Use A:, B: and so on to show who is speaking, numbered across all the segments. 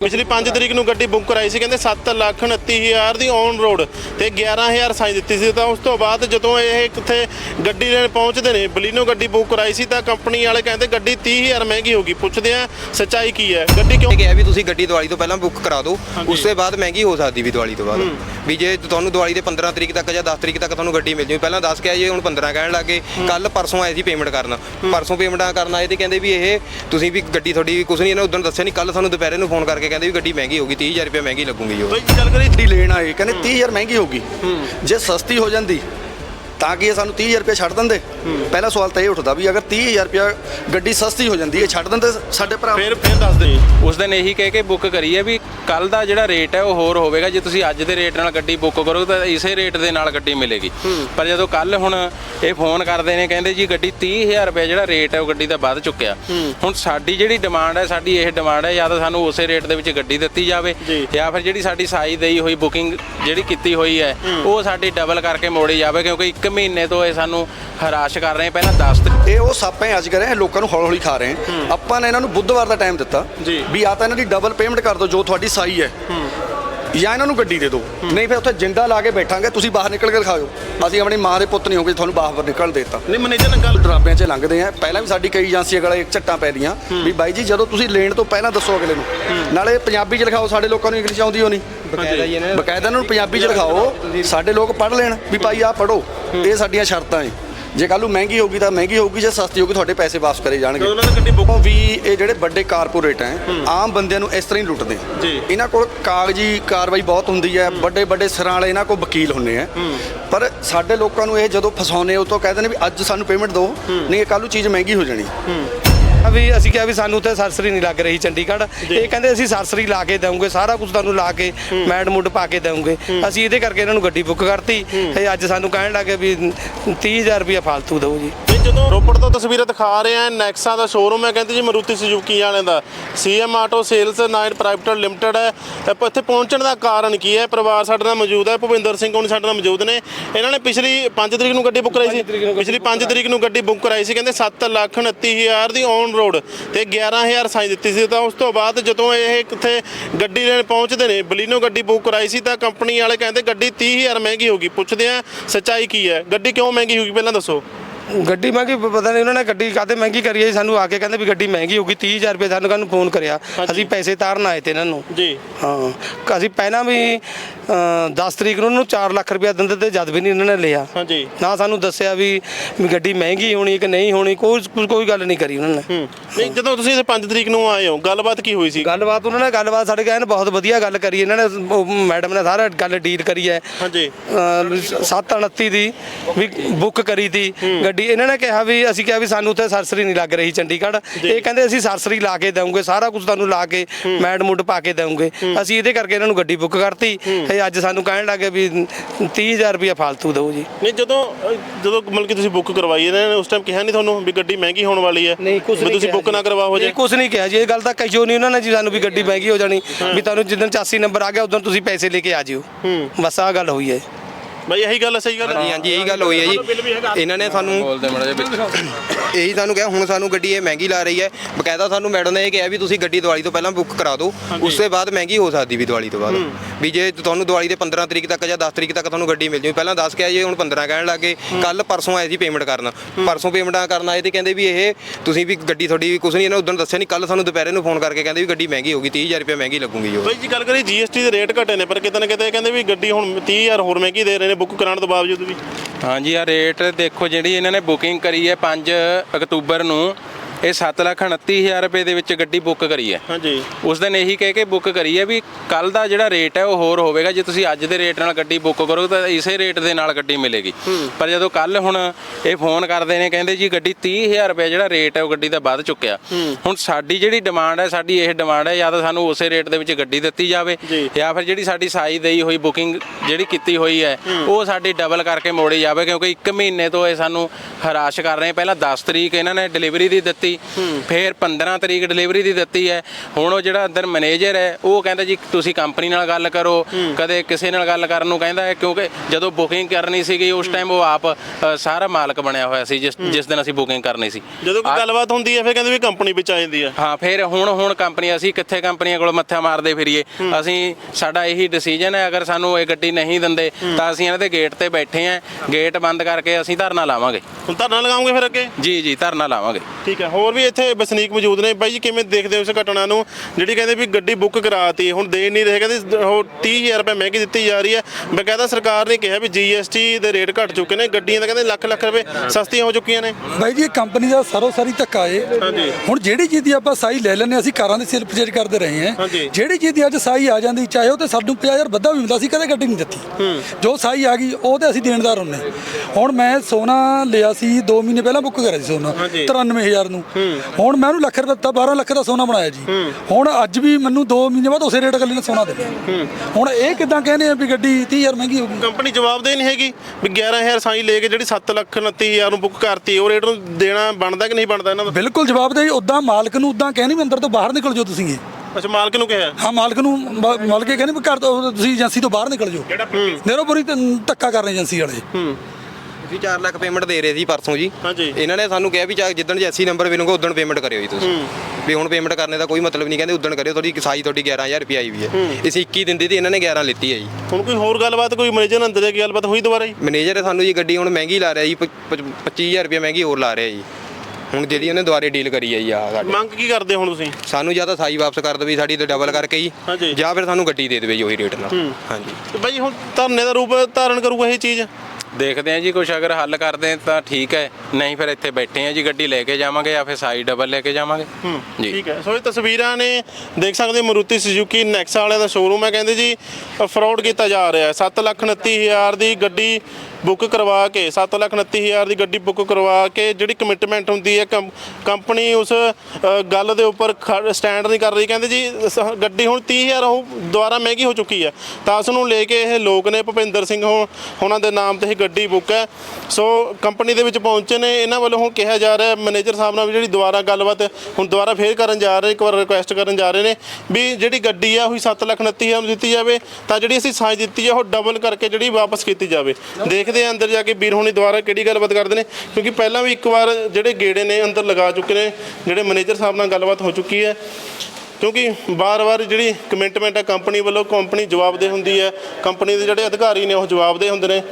A: ਪਿਛਲੀ 5 ਤਰੀਕ ਨੂੰ ਗੱਡੀ ਬੁੱਕ ਕਰਾਈ ਸੀ ਕਹਿੰਦੇ 7 ਲੱਖ 29 ਹਜ਼ਾਰ ਦੀ ਔਨ ਰੋਡ ਤੇ 11000 ਸਾਈ ਦਿੱਤੀ ਸੀ। ਤਾਂ ਉਸ ਤੋਂ ਬਾਅਦ ਜਦੋਂ ਇਹ ਕਿੱਥੇ ਗੱਡੀ ਲੈਣ ਪਹੁੰਚਦੇ ਨੇ ਬਲੀਨੋ ਗੱਡੀ ਬੁੱਕ ਕਰਾਈ ਸੀ ਤਾਂ ਕੰਪਨੀ ਵਾਲੇ ਕਹਿੰਦੇ ਗੱਡੀ 30000 ਮਹਿੰਗੀ ਹੋਗੀ ਪੁੱਛਦੇ ਆ ਸੱਚਾਈ ਕੀ ਹੈ। ਗੱਡੀ ਕਿਉਂ
B: ਕਿਹਾ ਵੀ ਤੁਸੀਂ ਗੱਡੀ ਦੀਵਾਲੀ ਤੋਂ ਪਹਿਲਾਂ ਬੁੱਕ ਕਰਾ ਦਿਓ। ਉਸ ਤੋਂ ਬਾਅਦ ਮਹਿੰਗੀ ਹੋ ਸਕਦੀ ਵੀ ਦੀਵਾਲੀ ਤੋਂ ਬਾਅਦ। ਵੀ ਜੇ ਤੁਹਾਨੂੰ ਦੀਵਾਲੀ ਦੇ 15 ਤਰੀਕ ਤੱਕ ਜਾਂ 10 ਤਰੀਕ ਤੱਕ ਤੁਹਾਨੂੰ ਗੱਡੀ ਮਿਲ ਜੂ ਪਹਿਲਾਂ 10 ਕਿਹਾ ਜੀ ਹੁਣ 15 ਕਹਿਣ ਲੱਗੇ ਕੱਲ ਪਰਸੋਂ ਆਏ ਸੀ ਪੇਮੈਂਟ ਕਰਨ। ਪਰਸੋਂ ਪੇਮੈਂਟਾਂ ਕਰਨ ਆਏ ਤੇ ਕਹਿੰਦੇ ਵੀ ਇਹ ਤੁਸੀਂ ਵੀ ਗੱਡੀ ਤੁਹਾਡੀ ਕੁਝ ਨਹੀਂ ਇਹਨਾਂ ਉਦੋਂ ਦੱਸਿਆ ਨਹੀਂ ਕੱਲ ਸਾਨੂੰ ਦੁਪਹਿਰੇ ਨੂੰ ਫੋਨ ਕਰਕੇ ਕਹਿੰਦੇ ਵੀ ਗੱਡੀ ਮਹਿੰਗੀ ਹੋਗੀ 30000 ਰੁਪਏ ਮਹਿੰਗੀ ਲੱਗੂਗੀ ਉਹ।
A: ਬਈ ਗੱਲ ਕਰੀ
C: ਗੱਡੀ ਲੈਣ ਆਏ ਕਹਿੰਦੇ 30000 ਮਹਿੰਗੀ ਹੋਗੀ ਜੇ ਸਸਤੀ ਹੋ ਜਾਂਦੀ ਤਾਂ ਕਿ ਇਹ ਸਾਨੂੰ 30000 ਰੁਪਏ ਛੱਡ ਦਿੰਦੇ? ਪਹਿਲਾ ਸਵਾਲ ਤਾਂ ਇਹ ਉੱਠਦਾ ਵੀ ਅਗਰ 30000 ਰੁਪਏ ਗੱਡੀ ਸਸਤੀ ਹੋ ਜਾਂਦੀ ਹੈ ਛੱਡ ਦਿੰਦੇ ਸਾਡੇ ਭਰਾ?
A: ਫਿਰ ਫਿਰ ਦੱਸ ਦੇ।
D: ਉਸ ਦਿਨ ਇਹੀ ਕਹਿ ਕੇ ਬੁੱਕ ਕਰੀ ਹੈ ਵੀ ਕੱਲ ਦਾ ਜਿਹੜਾ ਰੇਟ ਹੈ ਉਹ ਹੋਰ ਹੋਵੇਗਾ। ਜੇ ਤੁਸੀਂ ਅੱਜ ਦੇ ਰੇਟ ਨਾਲ ਗੱਡੀ ਬੁੱਕ ਕਰੋਗੇ ਤਾਂ ਇਸੇ ਰੇਟ ਦੇ ਨਾਲ ਗੱਡੀ ਮਿਲੇਗੀ। ਪਰ ਜਦੋਂ ਕੱਲ ਹੁਣ ਇਹ ਫੋਨ ਕਰਦੇ ਨੇ ਕਹਿੰਦੇ ਜੀ ਗੱਡੀ 30000 ਰੁਪਏ ਜਿਹੜਾ ਰੇਟ ਹੈ ਉਹ ਗੱਡੀ ਦਾ ਵੱਧ ਚੁੱਕਿਆ। ਹੁਣ ਸਾਡੀ ਜਿਹੜੀ ਡਿਮਾਂਡ ਹੈ ਸਾਡੀ ਇਹ ਡਿਮਾਂਡ ਹੈ ਜਾਂ ਤਾਂ ਸਾਨੂੰ ਉਸੇ ਰੇਟ ਦੇ ਵਿੱਚ ਗੱਡੀ ਦਿੱਤੀ ਜਾਵੇ
A: ਜੀ।
D: ਫਿਰ ਜਿਹੜੀ ਸਾਡੀ ਸਾਈ ਦੇਈ ਹੋਈ ਬੁਕਿੰਗ ਜਿਹੜੀ ਕੀਤੀ ਹੋਈ ਹੈ ਉਹ ਸਾਡੀ ਡਬਲ ਕਰਕੇ ਮੋੜੀ ਜਾਵੇ ਕਿਉਂਕਿ 1 ਮਹੀਨੇ ਤੋਂ ਇਹ ਸਾਨੂੰ ਹਰਾਸ਼ ਕਰ ਰਹੇ ਪਹਿਲਾਂ 10 ਤਰੀਕ
C: ਇਹ ਉਹ ਸਾਪੇ ਅੱਜ ਕਰ ਰਹੇ ਲੋਕਾਂ ਨੂੰ ਹੌਲੀ ਹੌਲੀ ਖਾ ਰਹੇ। ਆਪਾਂ ਨੇ ਇਹਨਾਂ ਨੂੰ ਬੁੱਧਵਾਰ ਦਾ ਟਾਈਮ ਦਿੱਤਾ। ਵੀ ਆ ਤਾਂ ਇਹਨਾਂ ਦੀ ਡਬਲ ਪੇਮੈਂਟ ਕਰ ਦਿਓ ਜੋ ਤੁਹਾਡੀ ਸਾਈ ਹੈ। ਜਾਂ ਇਹਨਾਂ ਨੂੰ ਗੱਡੀ ਦੇ ਦਿਓ। ਨਹੀਂ ਫਿਰ ਉੱਥੇ ਜਿੰਦਾ ਲਾ ਕੇ ਬੈਠਾਂਗੇ ਤੁਸੀਂ ਬਾਹਰ ਨਿਕਲ ਕੇ ਦਿਖਾਓ। ਅਸੀਂ ਆਪਣੀ ਮਾਂ ਦੇ ਪੁੱਤ ਨਹੀਂ ਹੋਗੇ ਤੁਹਾਨੂੰ ਬਾਹਰ ਨਿਕਲਣ ਦੇਤਾ।
A: ਨਹੀਂ ਮੈਨੇਜਰ ਨਾਲ ਗੱਲ
C: ਡਰਾਬਿਆਂ 'ਚ ਲੰਘਦੇ ਆ। ਪਹਿਲਾਂ ਵੀ ਸਾਡੀ ਕਈ ਏਜੰਸੀਆਂ ਗਲੇ ਝੱਟਾਂ ਪੈ ਦੀਆਂ ਵੀ ਬਾਈ ਜੀ ਜਦੋਂ ਤੁਸੀਂ ਲੈਣ ਤੋਂ ਪਹਿਲਾਂ ਦੱਸੋ ਅਗਲੇ ਨੂੰ। ਨਾਲੇ ਪੰਜਾਬੀ 'ਚ ਲਿਖਾਓ ਸਾਡੇ ਲੋਕਾਂ ਨੂੰ ਇੰਗਲਿਸ਼ ਆਉਂਦੀ ਹੋਣੀ।
B: ਬਕਾਇਦਾ ਜੀ ਇਹਨਾਂ ਨੇ
C: ਬਕਾਇਦਾ ਇਹਨਾਂ ਨੂੰ ਪੰਜਾਬੀ 'ਚ ਲਿਖਾਓ ਸਾਡੇ ਲੋਕ ਪੜ੍ਹ ਲੈਣ ਵੀ ਭਾਈ ਆਹ ਪੜੋ ਇਹ ਸਾਡੀਆਂ ਸ਼ਰਤਾਂ ਏ। ਜੇ ਕੱਲ ਨੂੰ ਮਹਿੰਗੀ ਹੋਊਗੀ ਤਾਂ ਮਹਿੰਗੀ ਹੋਊਗੀ ਜੇ ਸਸਤੀ ਹੋਊਗੀ ਤੁਹਾਡੇ ਪੈਸੇ ਵਾਪਸ ਕਰੇ ਜਾਣਗੇ।
A: ਉਹਨਾਂ ਦੀ ਗੱਡੀ ਬੁੱਕ
C: ਉਹ ਵੀ ਇਹ ਜਿਹੜੇ ਵੱਡੇ ਕਾਰਪੋਰੇਟ ਹੈ ਆਮ ਬੰਦਿਆਂ ਨੂੰ ਇਸ ਤਰ੍ਹਾਂ ਹੀ ਲੁੱਟਦੇ
A: ਜੀ।
C: ਇਹਨਾਂ ਕੋਲ ਕਾਗਜ਼ੀ ਕਾਰਵਾਈ ਬਹੁਤ ਹੁੰਦੀ ਹੈ ਵੱਡੇ ਵੱਡੇ ਸਿਰਾਂ ਵਾਲੇ ਇਹਨਾਂ ਕੋਲ ਵਕੀਲ ਹੁੰਦੇ ਆ। ਪਰ ਸਾਡੇ ਲੋਕਾਂ ਨੂੰ ਇਹ ਜਦੋਂ ਫਸਾਉਨੇ ਉਹ ਤੋਂ ਕਹਿੰਦੇ ਨੇ ਵੀ ਅੱਜ ਸਾਨੂੰ ਪੇਮੈਂਟ ਦਿਓ। ਨਹੀਂ ਕੱਲ ਨੂੰ ਚੀਜ਼ ਮਹਿੰਗੀ ਹੋ ਜਾਣੀ।
E: ਵੀ ਅਸੀਂ ਕਿਹਾ ਵੀ ਸਾਨੂੰ ਉੱਥੇ ਸਰਸਰੀ ਨਹੀਂ ਲੱਗ ਰਹੀ ਚੰਡੀਗੜ੍ਹ। ਇਹ ਕਹਿੰਦੇ ਅਸੀਂ ਸਰਸਰੀ ਲਾ ਕੇ ਦੇਵਾਂਗੇ ਸਾਰਾ ਕੁਝ ਤੁਹਾਨੂੰ ਲਾ ਕੇ ਮੈਡ ਮੁੱਡ ਪਾ ਕੇ ਦੇਵਾਂਗੇ। ਅਸੀਂ ਇਹਦੇ ਕਰਕੇ ਇਹਨਾਂ ਨੂੰ ਗੱਡੀ ਬੁੱਕ ਕਰਤੀ ਇਹ ਅੱਜ ਸਾਨੂੰ ਕਹਿਣ ਲੱਗੇ ਵੀ 30000 ਰੁਪਇਆ ਫालतू ਦਿਓ ਜੀ।
A: ਜਦੋਂ ਰੋਪੜ ਤੋਂ ਤਸਵੀਰਾਂ ਦਿਖਾ ਰਹੇ ਆ ਨੈਕਸਾ ਦਾ ਸ਼ੋਰੂਮ ਹੈ ਕਹਿੰਦੇ ਜੀ ਮਰੂਤੀ ਸੁਜ਼ੂਕੀ ਵਾਲਿਆਂ ਦਾ। CM auto sales night private limited ਹੈ। ਆਪਾਂ ਇੱਥੇ ਪਹੁੰਚਣ ਦਾ ਕਾਰਨ ਕੀ ਹੈ? ਪਰਿਵਾਰ ਸਾਡੇ ਨਾਲ ਮੌਜੂਦ ਹੈ ਭੁਪਿੰਦਰ ਸਿੰਘ ਹੁਣ ਸਾਡੇ ਨਾਲ ਮੌਜੂਦ ਨੇ। ਇਹਨਾਂ ਨੇ ਪਿਛਲੀ 5 ਤਰੀਕ ਨੂੰ ਗੱਡੀ ਬੁੱਕ ਕਰਾਈ ਸੀ। ਪਿਛਲੀ 5 ਤਰੀਕ ਨੂੰ ਗੱਡੀ ਬੁੱਕ ਕਰਾਈ ਸੀ ਕਹਿੰਦੇ 7 ਲੱਖ 29 ਹਜ਼ਾਰ ਦੀ ਔਨ ਰੋਡ ਤੇ 11000 ਸਾਈ ਦਿੱਤੀ ਸੀ। ਤਾਂ ਉਸ ਤੋਂ ਬਾਅਦ ਜਦੋਂ ਇਹ ਕਿੱਥੇ ਗੱਡੀ ਲੈਣ ਪਹੁੰਚਦੇ ਨੇ ਬਲੀਨੋ ਗੱਡੀ ਬੁੱਕ ਕਰਾਈ ਸੀ ਤਾਂ ਕੰਪਨੀ ਵਾਲੇ ਕਹਿੰਦੇ ਗੱਡੀ 30000 ਮਹਿੰਗੀ ਹੋਗੀ ਪੁੱਛਦੇ ਆ ਸੱਚਾਈ ਕੀ ਹੈ? ਗੱਡੀ ਕਿਉਂ ਮਹਿੰਗੀ ਹੋਗੀ ਪਹਿਲਾਂ ਦੱਸੋ।
E: ਗੱਡੀ ਮਹਿੰਗੀ ਪ- ਪਤਾ ਨਹੀਂ ਉਹਨਾਂ ਨੇ ਗੱਡੀ ਕਾਹਤੇ ਮਹਿੰਗੀ ਕਰੀ ਹੈ ਜੀ, ਸਾਨੂੰ ਆ ਕੇ ਕਹਿੰਦੇ ਵੀ ਗੱਡੀ ਮਹਿੰਗੀ ਹੋਊਗੀ 30000 ਰੁਪਏ ਸਾਨੂੰ ਕੱਲ ਫੋਨ ਕਰਿਆ। ਅਸੀਂ ਪੈਸੇ ਤਾਰਨ ਆਏ ਤੇ ਇਹਨਾਂ ਨੂੰ।
A: ਜੀ।
E: ਹਾਂ। ਕ- ਅਸੀਂ ਪਹਿਲਾਂ ਵੀ ਅ, 10 ਤਰੀਕ ਨੂੰ ਉਹਨੂੰ 4 ਲੱਖ ਰੁਪਇਆ ਦਿੰਦੇ ਤੇ ਜਦ ਵੀ ਨਹੀਂ ਇਹਨਾਂ ਨੇ ਲਿਆ।
A: ਹਾਂਜੀ।
E: ਨਾ ਸਾਨੂੰ ਦੱਸਿਆ ਵੀ ਵੀ ਗੱਡੀ ਮਹਿੰਗੀ ਹੋਣੀ ਕਿ ਨਹੀਂ ਹੋਣੀ ਕੋਈ ਕੋਈ- ਗੱਲ ਨਹੀਂ ਕਰੀ ਉਹਨਾਂ ਨੇ।
A: ਹੂੰ। ਨਹੀਂ ਜਦੋਂ ਤੁਸੀਂ ਇਹ 5 ਤਰੀਕ ਨੂੰ ਆਏ ਹੋ ਗੱਲਬਾਤ ਕੀ ਹੋਈ ਸੀ?
E: ਗੱਲਬਾਤ ਉਹਨਾਂ ਨੇ ਗੱਲਬਾਤ ਸਾਡੇ ਕਹਿਣ ਬਹੁਤ ਵਧੀਆ ਗੱਲ ਕਰੀ। ਇਹਨਾਂ ਨੇ ਉਹ ਮੈਡਮ ਨੇ ਸਾਰਾ ਗੱਲ ਡੀਲ ਕਰੀ ਹੈ।
A: ਹਾਂਜੀ।
E: 729 ਦੀ ਵੀ ਬੁੱਕ ਕਰੀ ਤੀ। ਗੱਡੀ ਇਹਨਾਂ ਨੇ ਕਿਹਾ ਵੀ ਅਸੀਂ ਕਿਹਾ ਵੀ ਸਾਨੂੰ ਉੱਥੇ ਸਰਸਰੀ ਨਹੀਂ ਲੱਗ ਰਹੀ ਚੰਡੀਗੜ੍ਹ। ਇਹ ਕਹਿੰਦੇ ਅਸੀਂ ਸਰਸਰੀ ਲਾ ਕੇ ਦੇਵਾਂਗੇ ਸਾਰਾ ਕੁਝ ਤੁਹਾਨੂੰ ਲਾ ਕੇ ਮੈਡ ਮੁੱਡ ਪਾ ਕੇ ਦੇਵਾਂਗੇ। ਅਸੀਂ ਇਹਦੇ ਕਰਕੇ ਇਹਨਾਂ ਨੂੰ ਗੱਡੀ ਬੁੱਕ ਕਰਤੀ। ਇਹ ਅੱਜ ਸਾਨੂੰ ਕਹਿਣ ਲੱਗੇ ਵੀ 30000 ਰੁਪਇਆ ਫालतू ਦਿਓ ਜੀ।
A: ਨਹੀਂ ਜਦੋਂ ਜਦੋਂ ਮਤਲਬ ਕਿ ਤੁਸੀਂ ਬੁੱਕ ਕਰਵਾਈ ਇਹਨਾਂ ਨੇ ਉਸ ਟਾਈਮ ਕਿਹਾ ਨਹੀਂ ਤੁਹਾਨੂੰ ਵੀ ਗੱਡੀ ਮਹਿੰਗੀ ਹੋਣ ਵਾਲੀ ਹੈ।
E: ਨਹੀਂ ਕੁਝ
A: ਵੀ ਤੁਸੀਂ ਬੁੱਕ ਨਾ ਕਰਵਾਓ ਜੇ
E: ਕੁਝ ਨਹੀਂ ਕਿਹਾ ਜੀ। ਇਹ ਗੱਲ ਤਾਂ ਕਹੀਓ ਨਹੀਂ ਉਹਨਾਂ ਨੇ ਜੀ ਸਾਨੂੰ ਵੀ ਗੱਡੀ ਮਹਿੰਗੀ ਹੋ ਜਾਣੀ। ਵੀ ਤੁਹਾਨੂੰ ਜਿੱਦਣ 84 ਨੰਬਰ ਆ ਗਿਆ ਉਦੋਂ ਤੁਸੀਂ ਪੈਸੇ ਲੈ ਕੇ ਆ ਜਿਓ। ਬਸ ਆਹ ਗੱਲ ਹੋਈ ਹੈ।
A: ਬਈ ਇਹੀ ਗੱਲ ਹੈ, ਸਹੀ ਗੱਲ ਹੈ
B: ਹਾਂਜੀ ਹਾਂਜੀ ਇਹੀ ਗੱਲ ਹੋਈ ਹੈ ਜੀ। ਇਹਨਾਂ ਨੇ ਸਾਨੂੰ
D: ਬੋਲਦੇ ਮੜਾ ਵਿੱਚ
B: ਇਹੀ ਸਾਨੂੰ ਕਿਹਾ ਹੁਣ ਸਾਨੂੰ ਗੱਡੀ ਇਹ ਮਹਿੰਗੀ ਲਾ ਰਹੀ ਹੈ। ਬਕਾਇਦਾ ਸਾਨੂੰ ਮੈਡਮ ਨੇ ਇਹ ਕਿਹਾ ਵੀ ਤੁਸੀਂ ਗੱਡੀ ਦੀਵਾਲੀ ਤੋਂ ਪਹਿਲਾਂ ਬੁੱਕ ਕਰਾ ਦਿਓ। ਉਸ ਤੋਂ ਬਾਅਦ ਮਹਿੰਗੀ ਹੋ ਸਕਦੀ ਵੀ ਦੀਵਾਲੀ ਤੋਂ ਬਾਅਦ। ਵੀ ਜੇ ਤੁਹਾਨੂੰ ਦੀਵਾਲੀ ਦੇ 15 ਤਰੀਕ ਤੱਕ ਜਾਂ 10 ਤਰੀਕ ਤੱਕ ਤੁਹਾਨੂੰ ਗੱਡੀ ਮਿਲ ਜੂ ਪਹਿਲਾਂ 10 ਕਿਹਾ ਜੀ ਹੁਣ 15 ਕਹਿਣ ਲੱਗੇ ਕੱਲ ਪਰਸੋਂ ਆਏ ਸੀ ਪੇਮੈਂਟ ਕਰਨ। ਪਰਸੋਂ ਪੇਮੈਂਟਾਂ ਕਰਨ ਆਏ ਤੇ ਕਹਿੰਦੇ ਵੀ ਇਹ ਤੁਸੀਂ ਵੀ ਗੱਡੀ ਤੁਹਾਡੀ ਕੁਝ ਨਹੀਂ ਇਹਨਾਂ ਉਦੋਂ ਦੱਸਿਆ ਨਹੀਂ ਕੱਲ ਸਾਨੂੰ ਦੁਪਹਿਰੇ ਨੂੰ ਫੋਨ ਕਰਕੇ ਕਹਿੰਦੇ ਵੀ ਗੱਡੀ ਮਹਿੰਗੀ ਹੋਗੀ 30000 ਰੁਪਏ ਮਹਿੰਗੀ ਲੱਗੂਗੀ ਉਹ।
A: ਬਈ ਜੀ ਗੱਲ ਕਰੀ ਜੀਐਸਟੀ ਦੇ ਰੇਟ ਘਟੇ ਨੇ ਪਰ ਕਿਤੇ ਨਾ ਕਿਤੇ ਕਹਿੰਦੇ ਵੀ ਗੱਡੀ ਹੁਣ 30000 ਹੋਰ ਮਹਿੰਗੀ ਦੇ ਰਹੇ ਨੇ ਬੁੱਕ ਕਰਾਉਣ ਤੋਂ ਬਾਵਜੂਦ ਵੀ?
D: ਹਾਂਜੀ, ਆ ਰੇਟ ਦੇਖੋ ਜਿਹੜੀ ਇਹਨਾਂ ਨੇ ਬੁਕਿੰਗ ਕਰੀ ਹੈ 5 ਅਕਤੂਬਰ ਨੂੰ। ਇਹ 7,29,000 ਰੁਪਏ ਦੇ ਵਿੱਚ ਗੱਡੀ ਬੁੱਕ ਕਰੀ ਹੈ।
A: ਹਾਂਜੀ।
D: ਉਸ ਦਿਨ ਇਹੀ ਕਹਿ ਕੇ ਬੁੱਕ ਕਰੀ ਹੈ ਵੀ ਕੱਲ ਦਾ ਜਿਹੜਾ ਰੇਟ ਹੈ ਉਹ ਹੋਰ ਹੋਵੇਗਾ। ਜੇ ਤੁਸੀਂ ਅੱਜ ਦੇ ਰੇਟ ਨਾਲ ਗੱਡੀ ਬੁੱਕ ਕਰੋਗੇ ਤਾਂ ਇਸੇ ਰੇਟ ਦੇ ਨਾਲ ਗੱਡੀ ਮਿਲੇਗੀ। ਪਰ ਜਦੋਂ ਕੱਲ ਹੁਣ ਇਹ ਫੋਨ ਕਰਦੇ ਨੇ ਕਹਿੰਦੇ ਜੀ ਗੱਡੀ 30000 ਰੁਪਏ ਜਿਹੜਾ ਰੇਟ ਹੈ ਉਹ ਗੱਡੀ ਦਾ ਵੱਧ ਚੁੱਕਿਆ। ਹੁਣ ਸਾਡੀ ਜਿਹੜੀ ਡਿਮਾਂਡ ਹੈ ਸਾਡੀ ਇਹ ਡਿਮਾਂਡ ਹੈ ਜਾਂ ਤਾਂ ਸਾਨੂੰ ਉਸੇ ਰੇਟ ਦੇ ਵਿੱਚ ਗੱਡੀ ਦਿੱਤੀ ਜਾਵੇ
A: ਜੀ।
D: ਜਾਂ ਫਿਰ ਜਿਹੜੀ ਸਾਡੀ ਸਾਈ ਦੇਈ ਹੋਈ ਬੁਕਿੰਗ ਜਿਹੜੀ ਕੀਤੀ ਹੋਈ ਹੈ ਉਹ ਸਾਡੀ ਡਬਲ ਕਰਕੇ ਮੋੜੀ ਜਾਵੇ ਕਿਉਂਕਿ 1 ਮਹੀਨੇ ਤੋਂ ਇਹ ਸਾਨੂੰ ਹਰਾਸ਼ ਕਰ ਰਹੇ ਪਹਿਲਾਂ 10 ਤਰੀਕ ਇਹਨਾਂ ਨੇ ਡਿਲੀਵਰੀ ਦੀ ਦਿੱਤੀ ਦਿੱਤੀ ਫਿਰ 15 ਤਰੀਕ ਡਿਲੀਵਰੀ ਦੀ ਦਿੱਤੀ ਹੈ। ਹੁਣ ਉਹ ਜਿਹੜਾ ਅੰਦਰ ਮੈਨੇਜਰ ਹੈ ਉਹ ਕਹਿੰਦਾ ਜੀ ਤੁਸੀਂ ਕੰਪਨੀ ਨਾਲ ਗੱਲ ਕਰੋ ਕਦੇ ਕਿਸੇ ਨਾਲ ਗੱਲ ਕਰਨ ਨੂੰ ਕਹਿੰਦਾ ਹੈ ਕਿਉਂਕਿ ਜਦੋਂ ਬੁਕਿੰਗ ਕਰਨੀ ਸੀਗੀ ਉਸ ਟਾਈਮ ਉਹ ਆਪ ਅ, ਸਾਰਾ ਮਾਲਕ ਬਣਿਆ ਹੋਇਆ ਸੀ ਜਿਸ ਜਿਸ ਦਿਨ ਅਸੀਂ ਬੁਕਿੰਗ ਕਰਨੀ ਸੀ।
A: ਜਦੋਂ ਕੋਈ ਗੱਲਬਾਤ ਹੁੰਦੀ ਹੈ ਫਿਰ ਕਹਿੰਦੇ ਵੀ ਕੰਪਨੀ ਵਿੱਚ ਆ ਜਾਂਦੀ ਹੈ।
D: ਹਾਂ ਫਿਰ ਹੁਣ ਹੁਣ ਕੰਪਨੀ ਅਸੀਂ ਕਿੱਥੇ ਕੰਪਨੀਆਂ ਕੋਲ ਮੱਥਾ ਮਾਰਦੇ ਫਿਰੀਏ? ਅਸੀਂ ਸਾਡਾ ਇਹੀ ਡਿਸੀਜਨ ਹੈ ਅਗਰ ਸਾਨੂੰ ਇਹ ਗੱਡੀ ਨਹੀਂ ਦਿੰਦੇ ਤਾਂ ਅਸੀਂ ਇਹਨਾਂ ਦੇ ਗੇਟ ਤੇ ਬੈਠੇ ਆਂ ਗੇਟ ਬੰਦ ਕਰਕੇ ਅਸੀਂ ਧਰਨਾ ਲਾਵਾਂਗੇ।
A: ਹੁਣ ਧਰਨਾ ਲਗਾਉਂਗੇ ਫਿਰ ਅੱਗੇ?
D: ਜੀ ਜੀ ਧਰਨਾ ਲਾਵਾਂਗੇ।
A: ਠੀਕ ਹੈ ਹੋਰ ਵੀ ਇੱਥੇ ਵਸਨੀਕ ਮੌਜੂਦ ਨੇ। ਬਾਈ ਜੀ ਕਿਵੇਂ ਦੇਖਦੇ ਹੋ ਇਸ ਘਟਨਾ ਨੂੰ? ਜਿਹੜੀ ਕਹਿੰਦੇ ਵੀ ਗੱਡੀ ਬੁੱਕ ਕਰਾਤੀ ਹੁਣ ਦੇ ਨਹੀਂ ਰਹੇ ਕਹਿੰਦੇ ਉਹ 30000 ਰੁਪਏ ਮਹਿੰਗੀ ਦਿੱਤੀ ਜਾ ਰਹੀ ਹੈ। ਬਕਾਇਦਾ ਸਰਕਾਰ ਨੇ ਕਿਹਾ ਵੀ ਜੀਐਸਟੀ ਦੇ ਰੇਟ ਘਟ ਚੁੱਕੇ ਨੇ ਗੱਡੀਆਂ ਦਾ ਕਹਿੰਦੇ ਲੱਖ ਲੱਖ ਰੁਪਏ ਸਸਤੀਆਂ ਹੋ ਚੁੱਕੀਆਂ ਨੇ।
F: ਬਾਈ ਜੀ ਇਹ ਕੰਪਨੀ ਦਾ ਸਰੋ ਸਾਰੀ ਧੱਕਾ ਏ। ਹੁਣ ਜਿਹੜੀ ਚੀਜ਼ ਦੀ ਆਪਾਂ ਸਾਈ ਲੈ ਹਾਂ, ਅਸੀਂ ਕਾਰਾਂ ਦੀ ਸੇਲ ਪਰਚੇਜ ਕਰਦੇ ਰਹੇ ਹਾਂ। ਜਿਹੜੀ ਚੀਜ਼ ਦੀ ਅੱਜ ਸਾਈ ਆ ਜਾਂਦੀ ਚਾਹੇ ਉਹ ਤੇ ਸਾਨੂੰ 50000 ਵੱਧਾ ਵੀ ਮਿਲਦਾ ਸੀ ਕਦੇ ਗੱਡੀ ਨਹੀਂ ਦਿੱਤੀ। ਜੋ ਸਾਈ ਆ ਗਈ ਉਹ ਤੇ ਅਸੀਂ ਦੇਣਦਾਰ ਹੁੰਨੇ ਹੁਣ ਮੈਂ ਸੋਨਾ ਲਿਆ ਸੀ 2 ਮਹੀਨੇ ਪਹਿਲਾਂ ਬੁੱਕ ਕਰਿਆ ਸੀ ਸੋਨਾ
A: ਹਾਂਜੀ।
F: 93000 ਨੂੰ। ਹੁਣ ਮੈਂ ਉਹਨੂੰ ਲੱਖ ਰੁਪਏ ਦਿੱਤਾ 12 ਲੱਖ ਦਾ ਸੋਨਾ ਬਣਾਇਆ ਜੀ। ਹੁਣ ਅੱਜ ਵੀ ਮੈਨੂੰ 2 ਮਹੀਨੇ ਬਾਅਦ ਉਸੇ ਰੇਟ ਗੱਲੀ ਨੇ ਸੋਨਾ ਦੇ ਹੁਣ ਇਹ ਕਿਦਾਂ ਕਹਿੰਦੇ ਆ ਵੀ ਗੱਡੀ 30000 ਮਹਿੰਗੀ ਹੋ ਗਈ?
A: ਕੰਪਨੀ ਜਵਾਬ ਦੇ ਨਹੀਂ ਹੈਗੀ ਵੀ 11000 ਸਾਈ ਲੈ ਕੇ ਜਿਹੜੀ 7 ਲੱਖ 29000 ਨੂੰ ਬੁੱਕ ਕਰਤੀ ਉਹ ਰੇਟ ਨੂੰ ਦੇਣਾ ਬਣਦਾ ਕਿ ਨਹੀਂ ਬਣਦਾ ਇਹਨਾਂ ਦਾ?
F: ਬਿਲਕੁਲ ਜਵਾਬ ਦੇ ਉਦਾਂ ਮਾਲਕ ਨੂੰ ਉਦਾਂ ਕਹਿੰਦੇ ਵੀ ਅੰਦਰ ਤੋਂ ਬਾਹਰ ਨਿਕਲ ਜਾਓ ਤੁਸੀਂ ਇਹ।
A: ਅੱਛਾ ਮਾਲਕ ਨੂੰ ਕਿਹਾ?
F: ਹਾਂ ਮਾਲਕ ਨੂੰ ਮਾਲਕ ਕਹਿੰਦੇ ਵੀ ਘਰ ਤੋਂ ਤੁਸੀਂ ਏਜੰਸੀ ਤੋਂ ਬਾਹਰ ਨਿਕਲ ਜਾਓ। ਨੇਰੋ ਬੁਰੀ ਧੱਕਾ ਕਰ ਰਹੇ ਏਜੰਸੀ ਵਾਲੇ।
B: ਅਸੀਂ 4 ਲੱਖ ਪੇਮੈਂਟ ਦੇ ਰਹੇ ਸੀ ਪਰਸੋਂ ਜੀ।
A: ਹਾਂਜੀ।
B: ਇਹਨਾਂ ਨੇ ਸਾਨੂੰ ਕਿਹਾ ਵੀ ਚਾ ਜਿੱਦਣ ਜੈਸੀ ਨੰਬਰ ਮਿਲੂਗਾ ਉਦੋਂ ਪੇਮੈਂਟ ਕਰਿਓ ਜੀ ਤੁਸੀਂ। ਵੀ ਹੁਣ ਪੇਮੈਂਟ ਕਰਨੇ ਦਾ ਕੋਈ ਮਤਲਬ ਨਹੀਂ ਕਹਿੰਦੇ ਉਦੋਂ ਕਰਿਓ ਤੁਹਾਡੀ ਸਾਈ ਤੁਹਾਡੀ 11000 ਰੁਪਏ ਆਈ ਵੀ ਹੈ। ਅਸੀਂ 21 ਦਿੰਦੀ ਤੇ ਇਹਨਾਂ ਨੇ 11 ਲਿੱਤੀ ਹੈ ਜੀ।
A: ਹੁਣ ਕੋਈ ਹੋਰ ਗੱਲਬਾਤ ਕੋਈ ਮੈਨੇਜਰ ਅੰਦਰ ਜਾ ਕੇ ਗੱਲਬਾਤ ਹੋਈ ਦੁਬਾਰਾ ਜੀ?
B: ਮੈਨੇਜਰ ਸਾਨੂੰ ਜੀ ਗੱਡੀ ਹੁਣ ਮਹਿੰਗੀ ਲਾ ਰਿਹਾ ਜੀ 25000 ਰੁਪਏ ਮਹਿੰਗੀ ਹੋਰ ਲਾ ਰਿਹਾ ਜੀ। ਹੁਣ ਜਿਹੜੀ ਉਹਨੇ ਦੁਬਾਰੇ ਡੀਲ ਕਰੀ ਹੈ ਜੀ ਆ ਸਾਡੇ।
A: ਮੰਗ ਕੀ ਕਰਦੇ ਹੁਣ ਤੁਸੀਂ?
B: ਸਾਨੂੰ ਜਾਂ ਤਾਂ ਸਾਈ ਵਾਪਸ ਕਰ ਦੇਵੇ ਸਾਡੀ ਤੇ ਡਬਲ ਕਰਕੇ
A: ਹਾਂਜੀ।
B: ਜੀ ਜਾਂ ਫਿਰ ਸਾਨੂੰ ਗੱਡੀ ਦੇ ਦੇਵੇ ਜੀ ਉਹੀ ਰੇਟ ਨਾਲ। ਹਾਂਜੀ।
A: ਤੇ ਬਾਈ ਹੁਣ ਧਰਨੇ ਦਾ ਰੂਪ ਧਾਰਨ ਕਰੂਗਾ ਇਹ ਚੀਜ਼?
D: ਦੇਖਦੇ ਆਂ ਜੀ ਕੁਛ ਅਗਰ ਹੱਲ ਕਰਦੇ ਤਾਂ ਠੀਕ ਹੈ ਨਹੀਂ ਫਿਰ ਇੱਥੇ ਬੈਠੇ ਆਂ ਜੀ ਗੱਡੀ ਲੈ ਕੇ ਜਾਵਾਂਗੇ ਜਾਂ ਫਿਰ ਸਾਈ ਡਬਲ ਲੈ ਕੇ ਜਾਵਾਂਗੇ। ਜੀ।
A: ਠੀਕ ਹੈ। ਸੋ ਇਹ ਤਸਵੀਰਾਂ ਨੇ ਦੇਖ ਸਕਦੇ ਮਰੂਤੀ ਸੁਜ਼ੂਕੀ ਨੈਕਸਾ ਵਾਲਿਆਂ ਦਾ ਸ਼ੋਰੂਮ ਹੈ। ਕਹਿੰਦੇ ਜੀ ਫਰਾਡ ਕੀਤਾ ਜਾ ਰਿਹਾ ਹੈ। 7 ਲੱਖ 29 ਹਜ਼ਾਰ ਦੀ ਗੱਡੀ ਬੁੱਕ ਕਰਵਾ ਕੇ 7 ਲੱਖ 29 ਹਜ਼ਾਰ ਦੀ ਗੱਡੀ ਬੁੱਕ ਕਰਵਾ ਕੇ, ਜਿਹੜੀ ਕਮਿਟਮੈਂਟ ਹੁੰਦੀ ਹੈ ਕੰਪਨੀ ਉਸ ਗੱਲ ਦੇ ਉੱਪਰ ਸਟੈਂਡ ਨਹੀਂ ਕਰ ਰਹੀ। ਕਹਿੰਦੇ ਜੀ, ਸ- ਗੱਡੀ ਹੁਣ 30 ਹਜ਼ਾਰ ਉਹ ਦੁਬਾਰਾ ਮਹਿੰਗੀ ਹੋ ਚੁੱਕੀ ਹੈ। ਤਾਂ ਉਸ ਨੂੰ ਲੈ ਕੇ ਇਹ ਲੋਕ ਨੇ, ਭੁਪਿੰਦਰ ਸਿੰਘ ਹੋ- ਉਹਨਾਂ ਦੇ ਨਾਮ ਤੇ ਇਹ ਗੱਡੀ ਬੁੱਕ ਹੈ। ਸੋ ਕੰਪਨੀ ਦੇ ਵਿੱਚ ਪਹੁੰਚੇ ਨੇ, ਇਹਨਾਂ ਵੱਲੋਂ ਹੁਣ ਕਿਹਾ ਜਾ ਰਿਹਾ ਮੈਨੇਜਰ ਸਾਹਿਬ ਨਾਲ ਵੀ ਜਿਹੜੀ ਦੁਬਾਰਾ ਗੱਲਬਾਤ, ਹੁਣ ਦੁਬਾਰਾ ਫੇਰ ਕਰਨ ਜਾ ਰਹੇ, ਇੱਕ ਵਾਰ ਰਿਕੁਐਸਟ ਕਰਨ ਜਾ ਰਹੇ ਨੇ, ਵੀ ਜਿਹੜੀ ਗੱਡੀ ਆ, ਉਹੀ 7 ਲੱਖ 29 ਹਜ਼ਾਰ ਨੂੰ ਦਿੱਤੀ ਜਾਵੇ, ਤਾਂ ਜਿਹੜੀ ਅਸੀਂ ਸਾਂਝ ਦਿੱਤੀ ਆ, ਉਹ ਡਬਲ ਕਰਕੇ ਜਿਹੜੀ ਵਾਪਸ ਕੀਤੀ ਜਾਵੇ। ਦੇਖ ਦੇਖਦੇ ਆ ਅੰਦਰ ਜਾ ਕੇ ਵੀਰ ਹੋਣੀ ਦੁਬਾਰਾ ਕਿਹੜੀ ਗੱਲਬਾਤ ਕਰਦੇ ਨੇ, ਕਿਉਂਕਿ ਪਹਿਲਾਂ ਵੀ ਇੱਕ ਵਾਰ ਜਿਹੜੇ ਗੇੜੇ ਨੇ ਅੰਦਰ ਲਗਾ ਚੁੱਕੇ ਨੇ, ਜਿਹੜੇ ਮੈਨੇਜਰ ਸਾਹਿਬ ਨਾਲ ਗੱਲਬਾਤ ਹੋ ਚੁੱਕੀ ਹੈ। ਕਿਉਂਕਿ ਬਾਰ-ਬਾਰ ਜਿਹੜੀ ਕਮਿਟਮੈਂਟ ਹੈ ਕੰਪਨੀ ਵੱਲੋਂ ਕੰਪਨੀ ਜਵਾਬਦੇ ਹੁੰਦੀ ਹੈ, ਕੰਪਨੀ ਦੇ ਜਿਹੜੇ ਅਧਿਕਾਰੀ ਨੇ ਉਹ ਜਵਾਬਦੇ ਹੁੰਦੇ ਨੇ।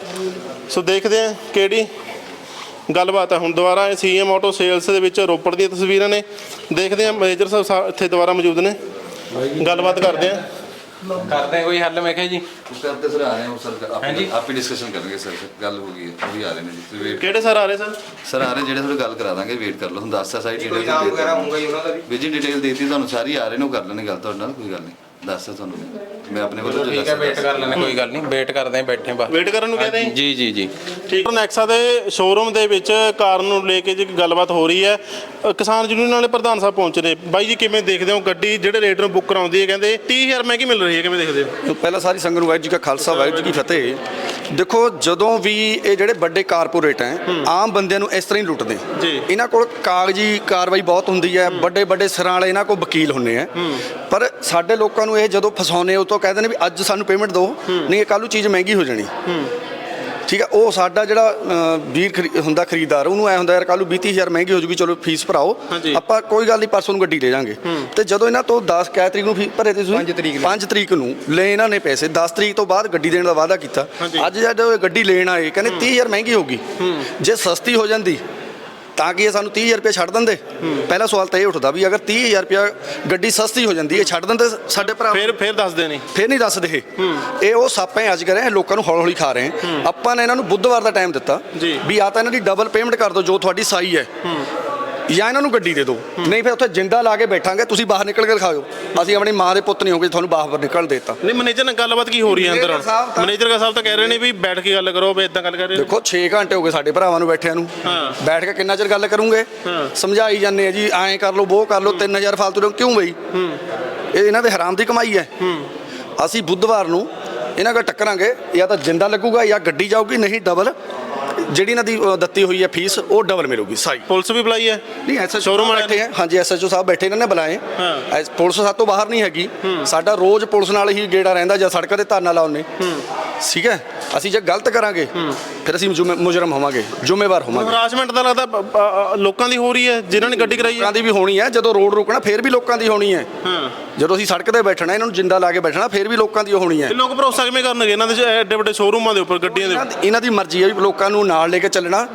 A: ਸੋ ਦੇਖਦੇ ਆ ਕਿਹੜੀ ਗੱਲਬਾਤ ਹੈ ਹੁਣ ਦੁਬਾਰਾ ਸੀਐਮ ਆਟੋ ਸੇਲਸ ਦੇ ਵਿੱਚ ਰੋਪੜ ਦੀਆਂ ਤਸਵੀਰਾਂ ਨੇ। ਦੇਖਦੇ ਆ ਮੈਨੇਜਰ ਸਾਹਿਬ ਸਾ- ਇੱਥੇ ਦੁਬਾਰਾ ਮੌਜੂਦ ਨੇ। ਗੱਲਬਾਤ ਕਰਦੇ ਆ
D: ਕਰਦੇ ਕੋਈ ਹੱਲ? ਮੈਂ ਕਿਹਾ ਜੀ।
G: ਉਸ ਕਰਕੇ ਸਰ
D: ਆ ਰਹੇ
G: ਹਾਂ ਸਰ ਹਾਂਜੀ? ਆਪੇ ਡਿਸਕਸ਼ਨ ਕਰਨਗੇ ਸਰ ਗੱਲ ਹੋ ਗਈ ਹੈ ਵੀ ਆ ਰਹੇ ਨੇ ਜੀ
A: ਕਿਹੜੇ ਸਰ ਆ ਰਹੇ ਸਰ
G: ਸਰ ਆ ਰਹੇ ਜਿਹੜੇ ਤੁਹਾਨੂੰ ਗੱਲ ਕਰਾ ਦਾਂਗੇ ਵੇਟ ਕਰ ਲਓ ਤੁਹਾਨੂੰ ਦੱਸਤਾ ਸਾਰੀ ਡਿਟੇਲ
B: ਇਨਾਮ ਵਗੈਰਾ ਹੋਊਗਾ ਜੀ ਉਹਨਾਂ ਦਾ ਵੀ।
G: ਵੀਰ ਜੀ ਡਿਟੇਲ ਦੇਤੀ ਤੁਹਾਨੂੰ ਸਾਰੀ ਆ ਰਹੇ ਨੇ ਉਹ ਕਰ ਲੈਣੇ ਗੱਲ ਤੁਹਾਡੇ ਨਾਲ ਕੋਈ ਗੱਲ ਨਹੀਂ। ਦੱਸ ਤੁਹਾਨੂੰ। ਮੈਂ ਆਪਣੇ ਵੱਲੋਂ ਜੋ
D: ਠੀਕ ਹੈ ਵੇਟ ਕਰ ਲੈਣੇ ਕੋਈ ਗੱਲ ਨਹੀਂ ਵੇਟ ਕਰਦੇ ਆਂ ਬੈਠੇ ਬਸ।
A: ਵੇਟ ਕਰਨ ਨੂੰ ਕਹਿੰਦੇ
D: ਜੀ ਜੀ ਜੀ।
A: ਠੀਕ। ਨੈਕਸਾ ਦੇ ਸ਼ੋਰੂਮ ਦੇ ਵਿੱਚ ਕਾਰ ਨੂੰ ਲੈ ਕੇ ਜੀ ਗੱਲਬਾਤ ਹੋ ਰਹੀ ਹੈ ਅ, ਕਿਸਾਨ ਯੂਨੀਅਨ ਵਾਲੇ ਪ੍ਰਧਾਨ ਸਾਹਿਬ ਪਹੁੰਚ ਰਹੇ। ਬਾਈ ਜੀ ਕਿਵੇਂ ਦੇਖਦੇ ਹੋ ਗੱਡੀ? ਜਿਹੜੇ ਰੇਟ ਨੂੰ ਬੁੱਕ ਕਰਾਉਂਦੀ ਹੈ ਕਹਿੰਦੇ 30000 ਮਹਿੰਗੀ ਮਿਲ ਰਹੀ ਹੈ ਕਿਵੇਂ ਦੇਖਦੇ ਹੋ?
C: ਤੋਂ ਪਹਿਲਾਂ ਸਾਰੀ ਸੰਗਤ ਨੂੰ ਵਾਹਿਗੁਰੂ ਜੀ ਕਾ ਖਾਲਸਾ ਵਾਹਿਗੁਰੂ ਜੀ ਕੀ ਫਤਿਹ। ਦੇਖੋ ਜਦੋਂ ਵੀ ਇਹ ਜਿਹੜੇ ਵੱਡੇ ਕਾਰਪੋਰੇਟ ਹੈ ਆਮ ਬੰਦਿਆਂ ਨੂੰ ਇਸ ਤਰ੍ਹਾਂ ਹੀ ਲੁੱਟਦੇ।
A: ਜੀ।
C: ਇਹਨਾਂ ਕੋਲ ਕਾਗਜ਼ੀ ਕਾਰਵਾਈ ਬਹੁਤ ਹੁੰਦੀ ਹੈ ਵੱਡੇ ਵੱਡੇ ਸਿਰਾਂ ਵਾਲੇ ਇਹਨਾਂ ਕੋਲ ਵਕੀਲ ਹੁੰਦੇ ਆ। ਪਰ ਸਾਡੇ ਲੋਕਾਂ ਨੂੰ ਇਹ ਜਦੋਂ ਫਸਾਉਂਦੇ ਉਹ ਤੋਂ ਕਹਿੰਦੇ ਨੇ ਵੀ ਅੱਜ ਸਾਨੂੰ ਪੇਮੈਂਟ ਦਿਓ ਨਹੀਂ ਇਹ ਕੱਲ੍ਹ ਨੂੰ ਚੀਜ਼ ਮਹਿੰਗੀ ਹੋ ਜਾਣੀ। ਠੀਕ ਹੈ ਉਹ ਸਾਡਾ ਜਿਹੜਾ ਅ, ਵੀਰ ਖਰੀ- ਹੁੰਦਾ ਖਰੀਦਦਾਰ ਉਹਨੂੰ ਐ ਹੁੰਦਾ ਯਾਰ ਕੱਲ੍ਹ ਨੂੰ 20000 ਮਹਿੰਗੀ ਹੋ ਜੂਗੀ ਚਲੋ ਫੀਸ ਭਰਾਓ।
A: ਹਾਂਜੀ।
C: ਆਪਾਂ ਕੋਈ ਗੱਲ ਨਹੀਂ ਪਰਸੋਂ ਨੂੰ ਗੱਡੀ ਲੈ ਜਾਾਂਗੇ। ਤੇ ਜਦੋਂ ਇਹਨਾਂ ਤੋਂ 10 ਕੈ ਤਰੀਕ ਨੂੰ ਫੀਸ ਭਰੇ ਤੇ ਤੁਸੀਂ?
B: ਪੰਜ ਤਰੀਕ ਨੂੰ।
C: 5 ਤਰੀਕ ਨੂੰ ਲੈ ਇਹਨਾਂ ਨੇ ਪੈਸੇ। 10 ਤਰੀਕ ਤੋਂ ਬਾਅਦ ਗੱਡੀ ਦੇਣ ਦਾ ਵਾਅਦਾ ਕੀਤਾ।
A: ਹਾਂਜੀ।
C: ਅੱਜ ਜਦੋਂ ਇਹ ਗੱਡੀ ਲੈਣ ਆਏ ਕਹਿੰਦੇ 30000 ਮਹਿੰਗੀ ਹੋਗੀ ਜੇ ਸਸਤੀ ਹੋ ਜਾਂਦੀ ਤਾਂ ਕਿ ਇਹ ਸਾਨੂੰ 30000 ਰੁਪਏ ਛੱਡ ਦਿੰਦੇ? ਪਹਿਲਾ ਸਵਾਲ ਤਾਂ ਇਹ ਉੱਠਦਾ ਵੀ ਅਗਰ 30000 ਰੁਪਏ ਗੱਡੀ ਸਸਤੀ ਹੋ ਜਾਂਦੀ ਹੈ ਛੱਡ ਦਿੰਦੇ ਸਾਡੇ ਭਰਾ?
A: ਫਿਰ ਫਿਰ ਦੱਸਦੇ ਨਹੀਂ।
C: ਫਿਰ ਨਹੀਂ ਦੱਸਦੇ ਇਹ। ਇਹ ਉਹ ਸਾਪਾਂ ਅੱਜ ਕਰ ਰਹੇ ਲੋਕਾਂ ਨੂੰ ਹੌਲੀ ਹੌਲੀ ਖਾ ਰਹੇ ਆਪਾਂ ਨੇ ਇਹਨਾਂ ਨੂੰ ਬੁੱਧਵਾਰ ਦਾ ਟਾਈਮ ਦਿੱਤਾ। ਵੀ ਆ ਤਾਂ ਇਹਨਾਂ ਦੀ ਡਬਲ ਪੇਮੈਂਟ ਕਰ ਦਿਓ ਜੋ ਤੁਹਾਡੀ ਸਾਈ ਹੈ। ਜਾਂ ਇਹਨਾਂ ਨੂੰ ਗੱਡੀ ਦੇ ਦਿਓ। ਨਹੀਂ ਫਿਰ ਉੱਥੇ ਜਿੰਦਾ ਲਾ ਕੇ ਬੈਠਾਂਗੇ ਤੁਸੀਂ ਬਾਹਰ ਨਿਕਲ ਕੇ ਦਿਖਾਓ। ਅਸੀਂ ਆਪਣੀ ਮਾਂ ਦੇ ਪੁੱਤ ਨਹੀਂ ਹੋਗੇ ਤੁਹਾਨੂੰ ਬਾਹਰ ਨਿਕਲ ਦੇਤਾ।
A: ਨਹੀਂ ਮੈਨੇਜਰ ਨਾਲ ਗੱਲਬਾਤ ਕੀ ਹੋ ਰਹੀ ਹੈ ਅੰਦਰ?
C: ਮੈਨੇਜਰ ਸਾਹਿਬ ਤਾਂ-
A: ਮੈਨੇਜਰ ਸਾਹਿਬ ਤਾਂ ਕਹਿ ਰਹੇ ਨੇ ਵੀ ਬੈਠ ਕੇ ਗੱਲ ਕਰੋ ਵੀ ਇਦਾਂ ਗੱਲ ਕਰ ਰਹੇ
C: ਦੇਖੋ 6 ਘੰਟੇ ਹੋ ਗਏ ਸਾਡੇ ਭਰਾਵਾਂ ਨੂੰ ਬੈਠਿਆਂ ਨੂੰ।
A: ਹਾਂ।
C: ਬੈਠ ਕੇ ਕਿੰਨਾ ਚਿਰ ਗੱਲ ਕਰੂੰਗੇ?
A: ਹਾਂ।
C: ਸਮਝਾਈ ਜਾਂਦੇ ਆ ਜੀ ਐਂ ਕਰ ਲਓ ਉਹ ਕਰ ਲਓ 3000 ਫਾਲਤੂ ਦੇ ਕਿਉਂ ਬਈ? ਇਹ ਇਹਨਾਂ ਦੇ ਹਰਾਮ ਦੀ ਕਮਾਈ ਹੈ। ਅਸੀਂ ਬੁੱਧਵਾਰ ਨੂੰ ਇਹਨਾਂ ਕੋਲ ਟੱਕਰਾਂਗੇ ਜਾਂ ਤਾਂ ਜਿੰਦਾ ਲੱਗੂਗਾ ਜਾਂ ਗੱਡੀ ਜਾਊਗੀ ਨਹੀਂ ਡਬਲ ਜਿਹੜੀ ਇਹਨਾਂ ਦੀ ਅ, ਦਿੱਤੀ ਹੋਈ ਹੈ ਫੀਸ ਉਹ ਡਬਲ ਮਿਲੂਗੀ ਸਾਈ।
A: ਪੁਲਿਸ ਵੀ ਬੁਲਾਈ ਹੈ?
C: ਨਹੀਂ ਐਸਐਚਓ ਸ਼ੋਰੂਮ
A: ਵਾਲਿਆਂ
C: ਬੈਠੇ ਹੈ। ਹਾਂਜੀ ਐਸਐਚਓ ਸਾਹਿਬ ਬੈਠੇ ਇਹਨਾਂ ਨੇ ਬੁਲਾਏ।
A: ਹਾਂ।
C: ਐਸ- ਪੁਲਿਸ ਸਾਡੇ ਤੋਂ ਬਾਹਰ ਨਹੀਂ ਹੈਗੀ। ਸਾਡਾ ਰੋਜ਼ ਪੁਲਿਸ ਨਾਲ ਹੀ ਗੇੜਾ ਰਹਿੰਦਾ ਜਾਂ ਸੜਕਾਂ ਤੇ ਧਰਨਾ ਲਾਉਨੇ ਠੀਕ ਹੈ? ਅਸੀਂ ਜੇ ਗਲਤ ਕਰਾਂਗੇ ਫਿਰ ਅਸੀਂ ਜ਼ਿੰਮੇ- ਮੁਜਰਮ ਹੋਵਾਂਗੇ ਜ਼ਿੰਮੇਵਾਰ ਹੋਵਾਂਗੇ।
A: ਹਰਾਸਮੈਂਟ ਦਾ ਲੱਗਦਾ ਬ- ਬ- ਲੋਕਾਂ ਦੀ ਹੋ ਰਹੀ ਹੈ? ਜਿਨ੍ਹਾਂ ਨੇ ਗੱਡੀ ਕਰਾਈ ਹੈ?
C: ਲੋਕਾਂ ਦੀ ਵੀ ਹੋਣੀ ਹੈ। ਜਦੋਂ ਰੋਡ ਰੁਕਣਾ ਫਿਰ ਵੀ ਲੋਕਾਂ ਦੀ ਹੋਣੀ ਹੈ।
A: ਹਾਂ।
C: ਜਦੋਂ ਅਸੀਂ ਸੜਕ ਤੇ ਬੈਠਣਾ ਇਹਨਾਂ ਨੂੰ ਜਿੰਦਾ ਲਾ ਕੇ ਬੈਠਣਾ ਫਿਰ ਵੀ ਲੋਕਾਂ ਦੀ ਹੋਣੀ ਹੈ।
A: ਲੋਕ ਭਰੋਸਾ ਕਿਵੇਂ ਕਰਨਗੇ? ਇਹਨਾਂ ਦੇ ਐਡੇ ਵੱਡੇ ਸ਼ੋਰੂਮਾਂ ਦੇ ਉੱਪਰ ਗੱਡੀਆਂ ਦੇ
C: ਇਹਨਾਂ ਦੀ- ਇਹਨਾਂ ਦੀ ਮਰਜ਼ੀ ਹੈ ਵੀ ਲੋਕਾਂ ਨੂੰ ਨਾਲ ਲੈ ਕੇ ਚੱਲਣਾ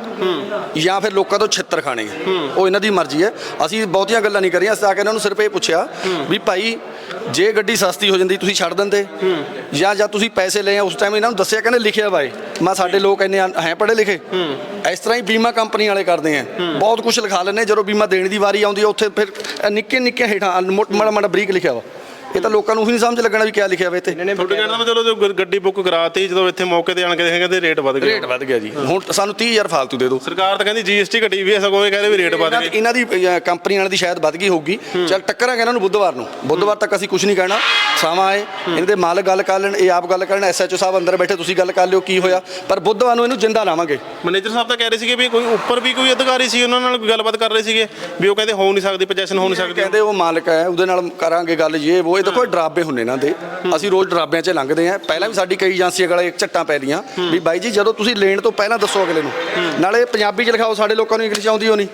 C: ਜਾਂ ਫਿਰ ਲੋਕਾਂ ਤੋਂ ਛਿੱਤਰ ਖਾਣੇ। ਉਹ ਇਹਨਾਂ ਦੀ ਮਰਜ਼ੀ ਹੈ। ਅਸੀਂ ਬਹੁਤੀਆਂ ਗੱਲਾਂ ਨਹੀਂ ਕਰੀਆਂ ਅਸੀਂ ਆ ਕੇ ਇਹਨਾਂ ਨੂੰ ਸਿਰਫ ਇਹ ਪੁੱਛਿਆ ਵੀ ਭਾਈ ਜੇ ਗੱਡੀ ਸਸਤੀ ਹੋ ਜਾਂਦੀ ਤੁਸੀਂ ਛੱਡ ਦਿੰਦੇ। ਜਾਂ ਜਾਂ ਤੁਸੀਂ ਪੈਸੇ ਲਏ ਆ ਉਸ ਟਾਈਮ ਇਹਨਾਂ ਨੂੰ ਦੱਸਿਆ ਕਹਿੰਦੇ ਲਿਖਿਆ ਬਾਏ ਮੈਂ ਸਾਡੇ ਲੋਕ ਇੰਨੇ ਅਨ- ਹੈ ਪੜ੍ਹੇ ਲਿਖੇ? ਇਸ ਤਰ੍ਹਾਂ ਹੀ ਬੀਮਾ ਕੰਪਨੀ ਵਾਲੇ ਕਰਦੇ ਆ। ਬਹੁਤ ਕੁਝ ਲਿਖਾ ਲੈਂਦੇ ਜਦੋਂ ਬੀਮਾ ਦੇਣ ਦੀ ਵਾਰੀ ਆਉਂਦੀ ਹੈ ਉੱਥੇ ਫਿਰ ਨਿੱਕੇ ਨਿੱਕੇ ਹੇਠਾਂ ਅਨਮੋਟ- ਮਾੜਾ ਮਾੜਾ ਬਰੀਕ ਲਿਖਿਆ ਵਾ ਇਹ ਤਾਂ ਲੋਕਾਂ ਨੂੰ ਹੀ ਨਹੀਂ ਸਮਝ ਲੱਗਣਾ ਵੀ ਕਿਆ ਲਿਖਿਆ ਵਾ ਇੱਥੇ।
A: ਤੁਹਾਡੇ ਕਹਿਣ ਦਾ ਮਤਲਬ ਜਦੋਂ ਗੱਡੀ ਬੁੱਕ ਕਰਾਤੀ ਜਦੋਂ ਇੱਥੇ ਮੌਕੇ ਤੇ ਆਣ ਕੇ ਦੇਖੇ ਕਹਿੰਦੇ ਰੇਟ ਵੱਧ ਗਿਆ।
C: ਰੇਟ ਵੱਧ ਗਿਆ ਜੀ। ਹੁਣ ਸਾਨੂੰ 30000 ਫਾਲਤੂ ਦੇ ਦਿਓ।
A: ਸਰਕਾਰ ਤਾਂ ਕਹਿੰਦੀ ਜੀਐਸਟੀ ਘਟੀ ਵੀ ਹੈ ਸਗੋਂ ਇਹ ਕਹਿੰਦੇ ਵੀ ਰੇਟ ਵੱਧ ਗਏ
C: ਇਹਨਾਂ ਦੀ ਕੰਪਨੀ ਵਾਲਿਆਂ ਦੀ ਸ਼ਾਇਦ ਵੱਧ ਗਈ ਹੋਊਗੀ। ਚਲ ਟੱਕਰਾਂਗੇ ਇਹਨਾਂ ਨੂੰ ਬੁੱਧਵਾਰ ਨੂੰ। ਬੁੱਧਵਾਰ ਤੱਕ ਅਸੀਂ ਕੁਝ ਨਹੀਂ ਕਹਿਣਾ। ਸਮਾਂ ਆਏ। ਇਹਨਾਂ ਦੇ ਮਾਲਕ ਗੱਲ ਕਰ ਲੈਣ ਇਹ ਆਪ ਗੱਲ ਕਰਨ ਐਸਐਚਓ ਸਾਹਿਬ ਅੰਦਰ ਬੈਠੇ ਤੁਸੀਂ ਗੱਲ ਕਰ ਲਿਓ ਕੀ ਹੋਇਆ। ਪਰ ਬੁੱਧਵਾਰ ਨੂੰ ਇਹਨੂੰ ਜਿੰਦਾ ਲਾਵਾਂਗੇ।
A: ਮੈਨੇਜਰ ਸਾਹਿਬ ਤਾਂ ਕਹਿ ਰਹੇ ਸੀਗੇ ਵੀ ਕੋਈ ਉੱਪਰ ਵੀ ਕੋਈ ਅਧਿਕਾਰੀ ਸੀ ਉਹਨਾਂ ਨਾਲ ਗੱਲਬਾਤ ਕਰ ਰਹੇ ਸੀਗੇ। ਵੀ ਉਹ ਕਹਿੰਦੇ ਹੋ ਨਹੀਂ ਸਕਦੀ ਪੋਜੀਸ਼ਨ ਹੋ ਨਹੀਂ ਸਕਦੀ।
C: ਕਹਿੰਦੇ ਉਹ ਮਾਲਕ ਹੈ ਉਹਦੇ ਨਾਲ ਕਰਾਂਗੇ ਗੱਲ ਇਹ ਉਹ ਦੇਖੋ ਡਰਾਬੇ ਹੁੰਨੇ ਇਹਨਾਂ ਦੇ। ਅਸੀਂ ਰੋਜ਼ ਡਰਾਬਿਆਂ 'ਚ ਲੰਘਦੇ ਆ ਪਹਿਲਾਂ ਵੀ ਸਾਡੀ ਕਈ ਏਜੰਸੀਆਂ ਗਲੇ ਝੱਟਾਂ ਪੈ ਰਹੀਆਂ। ਵੀ ਬਾਈ ਜੀ ਜਦੋਂ ਤੁਸੀਂ ਲੈਣ ਤੋਂ ਪਹਿਲਾਂ ਦੱਸੋ ਅਗਲੇ ਨੂੰ। ਨਾਲੇ ਪੰਜਾਬੀ 'ਚ ਲਿਖਾਓ ਸਾਡੇ ਲੋਕਾਂ ਨੂੰ ਇੰਗਲਿਸ਼ ਆਉਂਦੀ ਹੋਣੀ।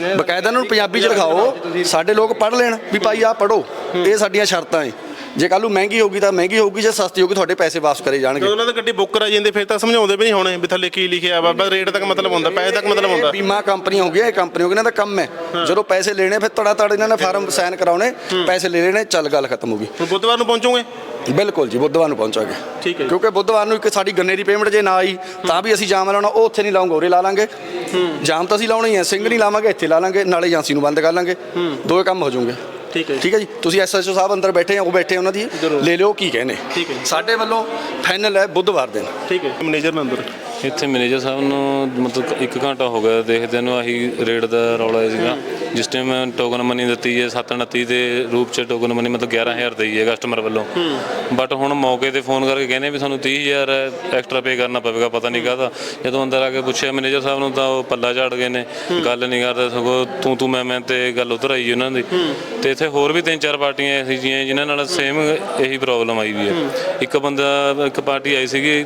B: ਨੇ।
C: ਬਕਾਇਦਾ ਇਹਨਾਂ ਨੂੰ ਪੰਜਾਬੀ 'ਚ ਲਿਖਾਓ। ਸਾਡੇ ਲੋਕ ਪੜ੍ਹ ਲੈਣ ਵੀ ਭਾਈ ਆਹ ਪੜੋ ਇਹ ਸਾਡੀਆਂ ਸ਼ਰਤਾਂ ਏ। ਜੇ ਕੱਲ ਨੂੰ ਮਹਿੰਗੀ ਹੋਊਗੀ ਤਾਂ ਮਹਿੰਗੀ ਹੋਊਗੀ ਜੇ ਸਸਤੀ ਹੋਊਗੀ ਤੁਹਾਡੇ ਪੈਸੇ ਵਾਪਸ ਕਰੇ ਜਾਣਗੇ।
A: ਜਦੋਂ ਉਹਨਾਂ ਦੀ ਗੱਡੀ ਬੁੱਕ ਕਰਾਈ ਜਾਂਦੇ ਫਿਰ ਤਾਂ ਸਮਝਾਉਂਦੇ ਵੀ ਨਹੀਂ ਹੋਣੇ ਵੀ ਥੱਲੇ ਕੀ ਲਿਖਿਆ ਵਾ ਬਸ ਰੇਟ ਤੱਕ ਮਤਲਬ ਹੁੰਦਾ ਪੈਸੇ ਤੱਕ ਮਤਲਬ ਹੁੰਦਾ।
C: ਬੀਮਾ ਕੰਪਨੀ ਹੋ ਗਿਆ ਇਹ ਕੰਪਨੀ ਹੋ ਗਈ ਇਹਨਾਂ ਦਾ ਕੰਮ ਹੈ। ਜਦੋਂ ਪੈਸੇ ਲੈਣੇ ਫਿਰ ਤੜਾ ਤੜ ਇਹਨਾਂ ਨੇ ਫਾਰਮ ਸਾਈਨ ਕਰਾਉਣੇ ਪੈਸੇ ਲੈ ਲੈਣੇ ਚੱਲ ਗੱਲ ਖਤਮ ਹੋ ਗਈ।
A: ਹੁਣ ਬੁੱਧਵਾਰ ਨੂੰ ਪਹੁੰਚੋਗੇ?
C: ਬਿਲਕੁਲ ਜੀ ਬੁੱਧਵਾਰ ਨੂੰ ਪਹੁੰਚਾਂਗੇ।
A: ਠੀਕ ਹੈ ਜੀ।
C: ਕਿਉਂਕਿ ਬੁੱਧਵਾਰ ਨੂੰ ਇੱਕ ਸਾਡੀ ਗੰਨੇ ਦੀ ਪੇਮੈਂਟ ਜੇ ਨਾ ਆਈ ਤਾਂ ਵੀ ਅਸੀਂ ਜਾਮ ਲਾਉਣਾ ਉਹ ਉੱਥੇ ਨਹੀਂ ਲਾਉਂਗੇ ਉਰੇ ਲਾ ਲਾਂਗੇ। ਜਾਮ ਤਾਂ ਅਸੀਂ ਲਾਉਣਾ ਹੀ ਹੈ ਸਿੰਘ ਨਹੀਂ ਲਾਵਾਂਗੇ ਇੱਥੇ ਲਾ ਲਾਂਗੇ ਨਾਲੇ ਏਜੰਸੀ ਨੂੰ ਬੰਦ ਕਰ ਲਾਂਗੇ। ਦੋਏ ਕੰਮ ਹੋ ਜਾਣਗੇ
A: ਠੀਕ ਹੈ ਜੀ।
C: ਠੀਕ ਹੈ ਜੀ? ਤੁਸੀਂ ਐਸਐਸਓ ਸਾਹਿਬ ਅੰਦਰ ਬੈਠੇ ਆ ਉਹ ਬੈਠੇ ਉਹਨਾਂ ਦੀ ਲੈ ਲਿਓ ਕੀ ਕਹਿੰਦੇ।
A: ਠੀਕ ਹੈ।
C: ਸਾਡੇ ਵੱਲੋਂ ਫਾਈਨਲ ਹੈ ਬੁੱਧਵਾਰ ਦਿਨ।
A: ਠੀਕ ਹੈ ਮੈਨੇਜਰ ਅੰਦਰ।
H: ਇੱਥੇ ਮੈਨੇਜਰ ਸਾਹਿਬ ਨੂੰ ਮਤਲਬ ਇੱਕ ਘੰਟਾ ਹੋ ਗਿਆ ਦੇਖਦੇ ਨੂੰ ਆਹੀ ਰੇਟ ਦਾ ਰੌਲਾ ਇਹ ਸੀਗਾ। ਜਿਸ ਟਾਈਮ ਟੋਕਨ ਮਨੀ ਦਿੱਤੀ ਹੈ 729 ਦੇ ਰੂਪ ਚ ਟੋਕਨ ਮਨੀ ਮਤਲਬ 11000 ਦਈ ਹੈ ਕਸਟਮਰ ਵੱਲੋਂ। ਬਟ ਹੁਣ ਮੌਕੇ ਤੇ ਫੋਨ ਕਰਕੇ ਕਹਿੰਦੇ ਵੀ ਸਾਨੂੰ 30000 ਐਕਸਟਰਾ ਪੇ ਕਰਨਾ ਪਵੇਗਾ ਪਤਾ ਨਹੀਂ ਕਾਹਦਾ। ਜਦੋਂ ਅੰਦਰ ਆ ਕੇ ਪੁੱਛਿਆ ਮੈਨੇਜਰ ਸਾਹਿਬ ਨੂੰ ਤਾਂ ਉਹ ਪੱਲਾ ਝਾੜ ਗਏ ਨੇ। ਗੱਲ ਨਹੀਂ ਕਰਦੇ ਸਗੋਂ ਤੂੰ ਤੂੰ ਮੈਂ ਮੈਂ ਤੇ ਗੱਲ ਉਧਰ ਆਈ ਉਹਨਾਂ ਦੀ। ਤੇ ਇੱਥੇ ਹੋਰ ਵੀ ਤਿੰਨ ਚਾਰ ਪਾਰਟੀਆਂ ਐਸੀ ਜੀਆਂ ਜਿਨ੍ਹਾਂ ਨਾਲ ਸੇਮ ਇਹੀ ਪ੍ਰੋਬਲਮ ਆਈ ਵੀ ਹੈ। ਇੱਕ ਬੰਦਾ ਇੱਕ ਪਾਰਟੀ ਆਈ ਸੀਗੀ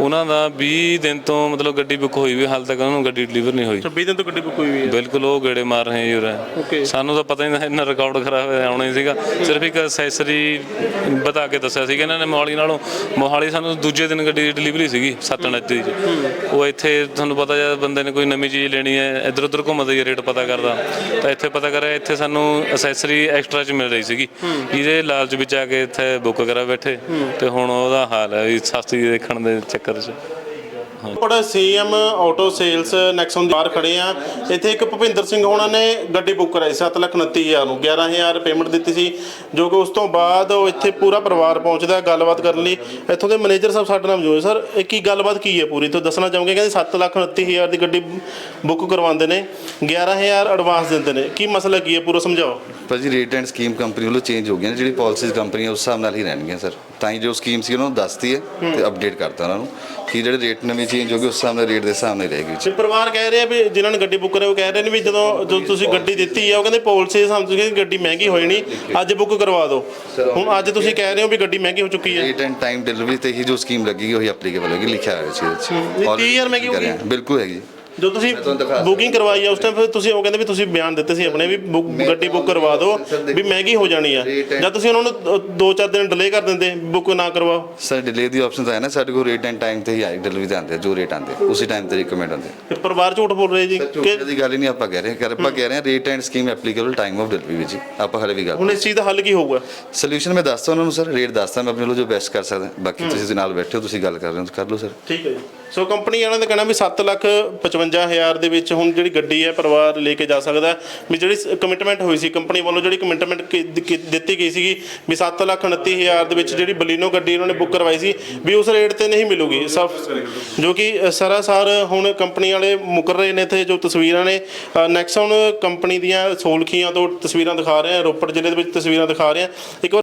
H: ਉਹਨਾਂ ਦਾ 20 ਦਿਨ ਤੋਂ ਮਤਲਬ ਗੱਡੀ ਬੁੱਕ ਹੋਈ ਵੀ ਹਾਲ ਤੱਕ ਉਹਨਾਂ ਨੂੰ ਗੱਡੀ ਡਿਲੀਵਰ ਨਹੀਂ ਹੋਈ।
A: 26 ਦਿਨ ਤੋਂ ਗੱਡੀ ਬੁੱਕ ਹੋਈ ਹੋਈ ਹੈ।
H: ਬਿਲਕੁਲ ਉਹ ਗੇੜੇ ਮਾਰ ਰਹੇ ਉਰੇ ਸਾਨੂੰ ਤਾਂ ਪਤਾ ਹੀ ਨਹੀਂ ਇਹਨਾਂ ਰਿਕਾਰਡ ਖਰਾਬ ਹੋਇਆ ਆਉਣਾ ਹੀ ਸੀਗਾ। ਸਿਰਫ ਇੱਕ ਅਸੈਸਰੀ ਬਤਾ ਕੇ ਦੱਸਿਆ ਸੀਗਾ ਇਹਨਾਂ ਨੇ ਮੋਹਾਲੀ ਨਾਲੋਂ। ਮੋਹਾਲੀ ਸਾਨੂੰ ਦੂਜੇ ਦਿਨ ਗੱਡੀ ਦੀ ਡਿਲੀਵਰੀ ਸੀਗੀ 729 ਚ ਉਹ ਇੱਥੇ ਤੁਹਾਨੂੰ ਪਤਾ ਜਦ ਬੰਦੇ ਨੇ ਕੋਈ ਨਵੀਂ ਚੀਜ਼ ਲੈਣੀ ਹੈ ਇੱਧਰ ਉੱਧਰ ਘੁੰਮਦਾ ਹੀ ਰੇਟ ਪਤਾ ਕਰਦਾ। ਤਾਂ ਇੱਥੇ ਪਤਾ ਕਰਿਆ ਇੱਥੇ ਸਾਨੂੰ ਅਸੈਸਰੀ ਐਕਸਟਰਾ ਚ ਮਿਲ ਰਹੀ ਸੀਗੀ। ਜਿਹਦੇ ਲਾਲਚ ਵਿੱਚ ਆ ਕੇ ਇੱਥੇ ਬੁੱਕ ਕਰਾ ਬੈਠੇ। ਤੇ ਹੁਣ ਉਹਦਾ ਹਾਲ ਹੈ ਵੀ ਸਸਤੀ ਦੇਖਣ ਦੇ ਚੱਕਰ 'ਚ।
A: ਬੜਾ ਸੀਐਮ ਆਟੋ ਸੇਲਸ ਨੈਕਸਨ ਦੇ ਬਾਹਰ ਖੜੇ ਆ। ਇੱਥੇ ਇੱਕ ਭੁਪਿੰਦਰ ਸਿੰਘ ਹੋਣਾ ਨੇ ਗੱਡੀ ਬੁੱਕ ਕਰਾਈ 7,29,000 ਨੂੰ। 11000 ਪੇਮੈਂਟ ਦਿੱਤੀ ਸੀ ਜੋ ਕਿ ਉਸ ਤੋਂ ਬਾਅਦ ਉਹ ਇੱਥੇ ਪੂਰਾ ਪਰਿਵਾਰ ਪਹੁੰਚਦਾ ਗੱਲਬਾਤ ਕਰਨ ਲਈ। ਇੱਥੋਂ ਦੇ ਮੈਨੇਜਰ ਸਾਹਿਬ ਸਾਡੇ ਨਾਲ ਮੌਜੂਦ ਸਰ ਇਹ ਕੀ ਗੱਲਬਾਤ ਕੀ ਹੈ ਪੂਰੀ? ਤੋਂ ਦੱਸਣਾ ਚਾਹੋਗੇ? ਕਹਿੰਦੇ 7,29,000 ਦੀ ਗੱਡੀ ਬੁੱਕ ਕਰਵਾਉਂਦੇ ਨੇ 11000 ਐਡਵਾਂਸ ਦਿੰਦੇ ਨੇ। ਕੀ ਮਸਲਾ ਕੀ ਹੈ? ਪੂਰਾ ਸਮਝਾਓ।
G: ਭਾਜੀ ਰੇਟ ਐਂਡ ਸਕੀਮ ਕੰਪਨੀ ਵੱਲੋਂ ਚੇਂਜ ਹੋ ਗਈਆਂ ਨੇ ਜਿਹੜੀ ਪਾਲਿਸੀਜ਼ ਕੰਪਨੀਆਂ ਉਸ ਹਿਸਾਬ ਨਾਲ ਹੀ ਰਹਿਣਗੀਆਂ ਸਰ। ਤਾਂ ਹੀ ਜੋ ਸਕੀਮ ਸੀ ਉਹਨਾਂ ਨੂੰ ਦੱਸਤੀ ਹੈ ਤੇ ਅਪਡੇਟ ਕਰਤਾ ਉਹਨਾਂ ਨੂੰ ਕਿ ਜਿਹੜੇ ਰੇਟ ਨਵੇਂ ਚੇਂਜ ਹੋ ਗਏ ਉਸ ਹਿਸਾਬ ਨਾਲ ਰੇਟ ਦੇ ਹਿਸਾਬ ਨਾਲ ਰਹੇਗੀ।
A: ਤੇ ਪਰਿਵਾਰ ਕਹਿ ਰਿਹਾ ਵੀ ਜਿਨ੍ਹਾਂ ਨੇ ਗੱਡੀ ਬੁੱਕ ਕਰਾਈ ਉਹ ਕਹਿ ਰਹੇ ਨੇ ਵੀ ਜਦੋਂ ਜਦੋਂ ਤੁਸੀਂ ਗੱਡੀ ਦਿੱਤੀ ਆ ਉਹ ਕਹਿੰਦੇ ਪਾਲਿਸੀ ਸਮਝ ਕੇ ਗੱਡੀ ਮਹਿੰਗੀ ਹੋਈ ਨਹੀਂ ਅੱਜ ਬੁੱਕ ਕਰਵਾ ਦਿਓ। ਹੁਣ ਅੱਜ ਤੁਸੀਂ ਕਹਿ ਰਹੇ ਹੋ ਵੀ ਗੱਡੀ ਮਹਿੰਗੀ ਹੋ ਚੁੱਕੀ ਹੈ।
G: ਰੇਟ ਐਂਡ ਟਾਈਮ ਡਿਲੀਵਰੀ ਤੇ ਹੀ ਜੋ ਸਕੀਮ ਲੱਗੇਗੀ ਉਹੀ ਐਪਲੀਕੇਬਲ ਹੋਏਗੀ ਲਿਖਿਆ ਹੋਇਆ ਸੀ
A: ਨਹੀਂ,
G: ਵਿੱਚ।
A: 30,000 ਮਹਿੰਗੀ
G: ਹਾਂ? ਬਿਲਕੁਲ ਹੈਗੀ।
A: ਜੋ ਤੁਸੀਂ
G: ਤੁਹਾਨੂੰ ਦਿਖਾ ਸਕਦਾ।
A: ਬੁਕਿੰਗ ਕਰਵਾਈ ਆ ਉਸ ਟਾਈਮ ਫਿਰ ਤੁਸੀਂ ਉਹ ਕਹਿੰਦੇ ਵੀ ਤੁਸੀਂ ਬਿਆਨ ਦਿੱਤੇ ਸੀ ਆਪਣੇ ਵੀ ਬੁੱਕ- ਗੱਡੀ ਬੁੱਕ ਕਰਵਾ ਦਿਓ ਵੀ ਮਹਿੰਗੀ ਹੋ ਜਾਣੀ ਆ।
G: Rate
A: ਜਾਂ ਤੁਸੀਂ ਉਹਨਾਂ ਨੂੰ 2-4 ਦਿਨ ਡਿਲੇ ਕਰ ਦਿੰਦੇ ਬੁੱਕ ਨਾ ਕਰਵਾਓ।
G: ਸਰ ਡਿਲੇ ਦੀ ਆਪਸ਼ਨ ਤਾਂ ਹੈ ਨਾ ਸਾਡੇ ਕੋਲ ਰੇਟ ਐਂਡ ਟਾਈਮ ਤੇ ਹੀ ਆਈ ਡਿਲੀਵਰੀ ਆਉਂਦੇ ਆ, ਜੋ ਰੇਟ ਆਉਂਦੇ ਆ, ਉਸੇ ਟਾਈਮ ਤੇ ਰਿਕਮੈਂਡ ਆਉਂਦੇ ਆ।
A: ਤੇ ਪਰਿਵਾਰ ਝੂਠ ਬੋਲ ਰਹੇ ਜੀ। ਕਿ
G: ਝੂਠੇ ਦੀ ਗੱਲ ਹੀ ਨਹੀਂ ਆਪਾਂ ਕਹਿ ਰਹੇ ਕਰ ਆਪਾਂ ਕਹਿ ਰਹੇ ਹਾਂ rate and scheme applicable time of delivery ਵਿੱਚ ਹੀ। ਆਪਾਂ ਹਲੇ ਵੀ ਗੱਲ
A: ਹੁਣ ਇਸ ਚੀਜ਼ ਦਾ ਹੱਲ ਕੀ ਹੋਊਗਾ?
G: ਸੋਲੂਸ਼ਨ ਮੈਂ ਦੱਸਦਾ ਉਹਨਾਂ ਨੂੰ ਸਰ ਰੇਟ ਦੱਸਦਾ ਮੈਂ ਆਪਣੇ ਵੱਲੋਂ ਜੋ ਬੈਸਟ ਕਰ ਸਕਦਾ। ਬਾਕੀ ਤੁਸੀਂ ਦੇ ਨਾਲ ਬੈਠੇ ਹੋ ਤੁਸੀਂ ਗੱਲ ਕਰ ਰਹੇ ਹੋ ਤਾਂ ਕਰ ਲਓ ਸਰ
A: ਠੀਕ ਹੈ ਜੀ। ਸੋ ਕੰਪਨੀ ਵਾਲਿਆਂ ਦਾ ਕਹਿਣਾ ਵੀ 7 ਲੱਖ 55 ਹਜ਼ਾਰ ਦੇ ਵਿੱਚ ਹੁਣ ਜਿਹੜੀ ਗੱਡੀ ਹੈ ਪਰਿਵਾਰ ਲੈ ਕੇ ਜਾ ਸਕਦਾ ਵੀ ਜਿਹੜੀ ਕਮਿਟਮੈਂਟ ਹੋਈ ਸੀ ਕੰਪਨੀ ਵੱਲੋਂ, ਜਿਹੜੀ ਕਮਿਟਮੈਂਟ ਦਿੱਤੀ ਗਈ ਸੀਗੀ ਵੀ 7 ਲੱਖ 29 ਹਜ਼ਾਰ ਦੇ ਵਿੱਚ ਜਿਹੜੀ ਬਲੀਨੋ ਗੱਡੀ ਉਹਨਾਂ ਨੇ ਬੁੱਕ ਕਰਵਾਈ ਸੀ ਵੀ ਉਸ ਰੇਟ ਤੇ ਨਹੀਂ ਮਿਲੂਗੀ। ਸਭ ਜੋ ਕਿ ਸਰਾਸਰ ਹੁਣ ਕੰਪਨੀ ਵਾਲੇ ਮੁਕਰ ਰਹੇ ਨੇ ਇੱਥੇ ਜੋ ਤਸਵੀਰਾਂ ਨੇ। ਨੈਕਸਟ ਹੁਣ ਕੰਪਨੀ ਦੀਆਂ ਸੋਲਖੀਆਂ ਤੋਂ ਤਸਵੀਰਾਂ ਦਿਖਾ ਰਹੇ ਆ ਰੋਪੜ ਜ਼ਿਲ੍ਹੇ ਦੇ ਵਿੱਚ ਤਸਵੀਰਾਂ ਦਿਖਾ ਰਹੇ ਆ ਇੱਕ